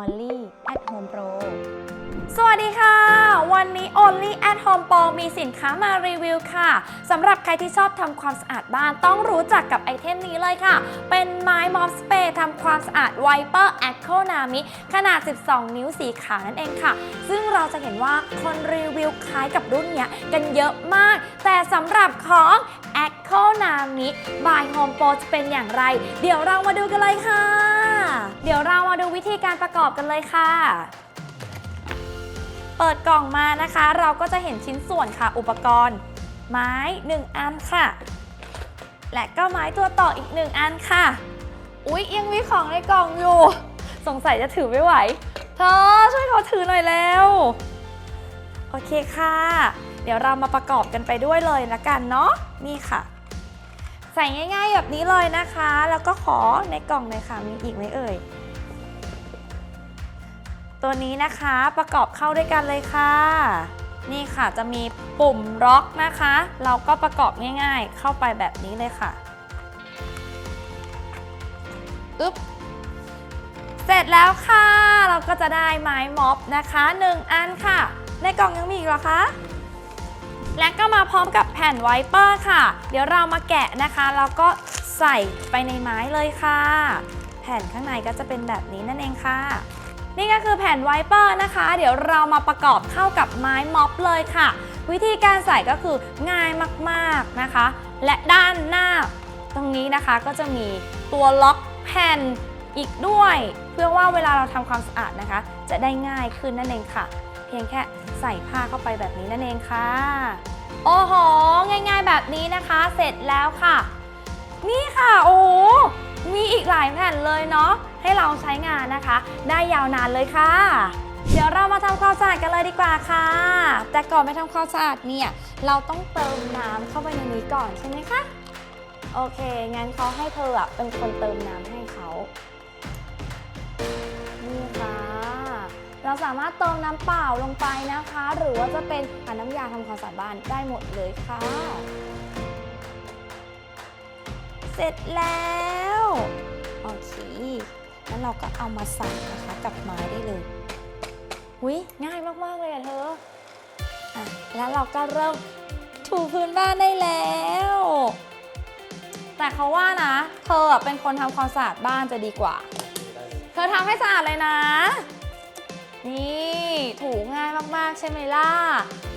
Only at Home Pro สวัสดีค่ะ วันนี้ Only at Home Pro มีสินค้ามารีวิวค่ะสำหรับใครที่ชอบทำความสะอาดบ้านต้องรู้จักกับไอเทมนี้เลยค่ะ เป็นไม้มอฟสเปรย์ทำความสะอาด Wiper Echo Nami ขนาด 12 นิ้วสีขาวนั่นเองค่ะ ซึ่งเราจะเห็นว่าคนรีวิวคล้ายกับรุ่นเนี้ยกันเยอะมาก แต่สำหรับของ Echo Nami by Home Pro จะเป็นอย่างไร เดี๋ยวเรามาดูกันเลยค่ะ เดี๋ยวเรามาดูวิธีการประกอบกันเลยค่ะ เปิดกล่องมานะคะ เราก็จะเห็นชิ้นส่วนค่ะ อุปกรณ์ ไม้ 1 อันค่ะ และก็ไม้ตัวต่ออีก 1 อันค่ะ อุ๊ยยังมีของในกล่องอยู่ สงสัยจะถือไม่ไหว เธอช่วยเขาถือหน่อยแล้ว โอเคค่ะ เดี๋ยวเรามาประกอบกันไปด้วยเลยละกันเนาะ นี่ค่ะ ใส่ง่าย ๆ แบบนี้เลยนะคะ แล้วก็ขอในกล่องเลยค่ะ มีอีกไหมเอ่ย ตัวนี้นะคะประกอบเข้าด้วยกันเลยค่ะ นี่ค่ะจะมีปุ่มล็อกนะคะ เราก็ประกอบง่าย ๆ เข้าไปแบบนี้เลยค่ะอึ๊บเสร็จแล้วค่ะ เราก็จะได้ไม้ม็อบนะคะ 1 อันค่ะ ในกล่องยังมีอีกเหรอคะ และก็มาพร้อมกับแผ่นไวเปอร์ค่ะ เดี๋ยวเรามาแกะนะคะแล้วก็ใส่ไปในไม้เลยค่ะ แผ่นข้างในก็จะเป็นแบบนี้นั่นเองค่ะ นี่ก็คือแผ่นไวเปอร์นะคะ เดี๋ยวเรามาประกอบเข้ากับไม้ม็อบเลยค่ะ วิธีการใส่ก็คือง่ายมากๆนะคะ และด้านหน้า ตรงนี้นะคะก็จะมีตัวล็อกแผ่นอีกด้วย เพื่อว่าเวลาเราทำความสะอาดนะคะ จะได้ง่ายขึ้นนั่นเองค่ะ พียงแค่ใส่ผ้าเข้าไปแบบนี้นั่นเองค่ะ โอ้โห ง่ายๆแบบนี้นะคะ เสร็จแล้วค่ะ นี่ค่ะ โอ้โห มีอีกหลายแผ่นเลยเนาะ ให้เราใช้งานนะคะ ได้ยาวนานเลยค่ะ เดี๋ยวเรามาทำความสะอาดกันเลยดีกว่าค่ะ แต่ก่อนไปทำความสะอาดเนี่ย เราต้องเติมน้ำเข้าไปในนี้ก่อนใช่ไหมคะ โอเค งั้นเขาให้เธอเป็นคนเติมน้ำให้เขา สามารถเติมน้ำเปล่าลงไปนะคะ หรือว่าจะเป็นน้ำยาทำความสะอาดบ้านได้หมดเลยค่ะ เสร็จแล้วโอเคแล้วเราก็เอามาใส่นะคะกับไม้ได้เลยหุยง่ายมากๆเลยอะเธออะแล้วเราก็เริ่มถูพื้นบ้านได้แล้ว แต่เขาว่านะ เธอเป็นคนทำความสะอาดบ้านจะดีกว่า เธอทำให้สะอาดเลยนะ นี่ถูง่ายมากๆใช่ไหมล่ะ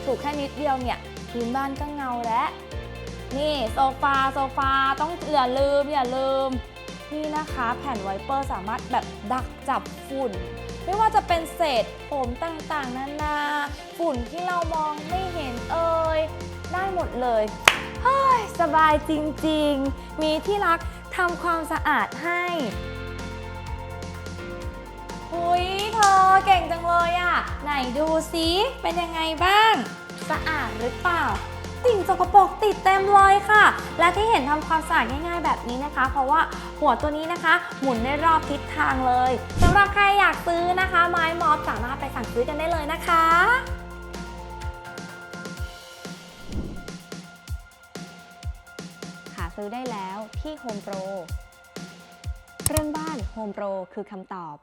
ถูแค่นิดเดียวเนี่ยพื้นบ้านก็เงาแล้วนี่โซฟาโซฟาต้องอย่าลืมอย่าลืม นี่นะคะแผ่นไวเปอร์สามารถแบบดักจับฝุ่น ไม่ว่าจะเป็นเศษผมต่างๆ นานาฝุ่นที่เรามองไม่เห็นเอ่ยได้หมดเลยเฮ้ยสบายจริงๆ มีที่รักทำความสะอาดให้ หุยเธอเก่งจังเลยอะ่ะ ไหนดูซิเป็นยังไงบ้าง สะอาดหรือเปล่าสิ่งสกปรกติดเต็มเลยค่ะ และที่เห็นทำความสะอาดง่ายๆแบบนี้นะคะ เพราะว่าหัวตัวนี้นะคะ หมุนได้รอบทิศทางเลยสำหรับใครอยากซื้อนะคะ ไม้มอสสามารถไปสั่งซื้อกันได้เลยนะคะหาซื้อได้แล้วที่ Home Pro เรื่องบ้าน Home Pro คือคำตอบ